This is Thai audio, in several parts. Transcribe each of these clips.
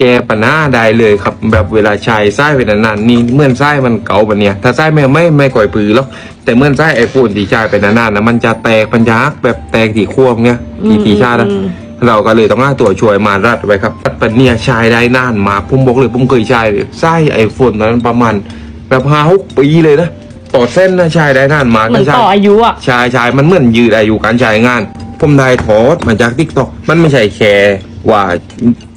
แก้ปัญหาได้เลยครับ แบบเวลาใช้ไส้ไปนานๆนี่เหมื่อนไส้มันเก่าปะเนี่ยถ้าไส้ไม่ไม่ไม่ก่อยปือหรอกแต่เหมื่อนไส้ไอโฟนที่ใช้ไปนานๆนะมันจะแตกมันจะฮักแบบแตกที่ควบเนี่ยที่ที่ชาตินะอืมเราก็เลยต้องหาตัวช่วยมารัดไว้ครับรัดปันเนี่ยใช้ได้นานมากผมบอกเลยผมเคยใช้ไส้ไอโฟนตอนนั้นประมาณแบบห้าหกปีเลยนะต่อเส้นนะใช้ได้นานมากเหมือนใช้ต่ออายุอะใช่ใช่มันเหมือนยืดอายุการใช้งาน ผมได้ถอดมาจากทิกตอกมันไม่ใช่แค่ ว่า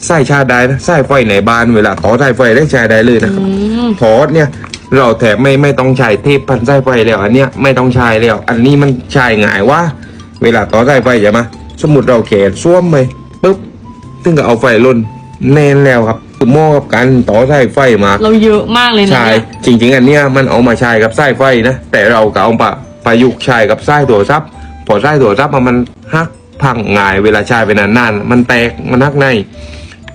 ใส่ชาติได้นะใส่ไฟในบ้านเวลาถอดใส่ไฟได้ใช้ได้เลยนะครับอืมถอดเนี่ยเราแถบไม่ไม่ต้องใช้เทปพันไส้ไฟแล้วอันเนี้ยไม่ต้องใช้แล้ว อันนี้มันใช้ง่ายว่า เวลาต่อสายไฟใช่ไหมสมมติเราแขนซ่วมไปปุ๊บซึ่งก็เอาไฟลนแน่นแล้วครับคือหม้อกับการต่อสายไฟมา เราเยอะมากเลยนะใช่เนี่ยจริง ๆ อันเนี้ยมันเอามาใช้กับสายไฟนะแต่เราก็เอาปะประยุกต์ใช้กับสายโทรศัพท์พอสายโทรศัพท์อะมันหัก พังง่ายเวลาใช้ไปนานๆมันแตกมันหักใน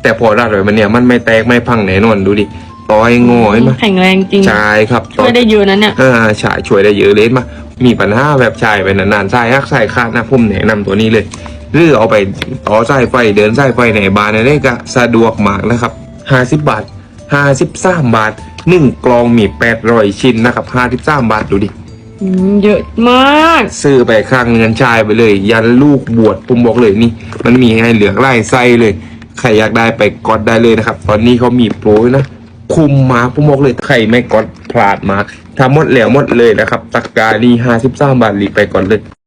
แต่พอรัดไว้มันเนี่ยมันไม่แตกไม่พังแน่นอนดูดิต่อยงอเห็นไหมแข็งแรงจริงใช่ครับช่วยได้เยอะนะเนี่ยอ่าใช่ช่วยได้เยอะเลยมามีปัญหาแบบใช้ไปนานๆสายหักสายขาดนะผมแนะนำตัวนี้เลย หรือเอาไปต่อสายไฟเดินสายไฟในบ้านนี่ก็สะดวกมากนะครับห้าสิบบาทห้าสิบสามบาทหนึ่งกลองมีแปดร้อยชิ้นนะครับห้าสิบสามบาทดูดิอืม เยอะมาก ซื้อไปข้างเงินชายไปเลย ยันลูกบวชผมบอกเลยนี่ มันมีให้เหลือไล่ไส้เลย ใครอยากได้ไปกดได้เลยนะครับ ตอนนี้เขามีโปรนะ คุมมาผมบอกเลยใครไม่กดพลาดมาทำหมดแล้วหมดเลยนะครับตักกานี่ห้าสิบสามบาทรีไปก่อนเลย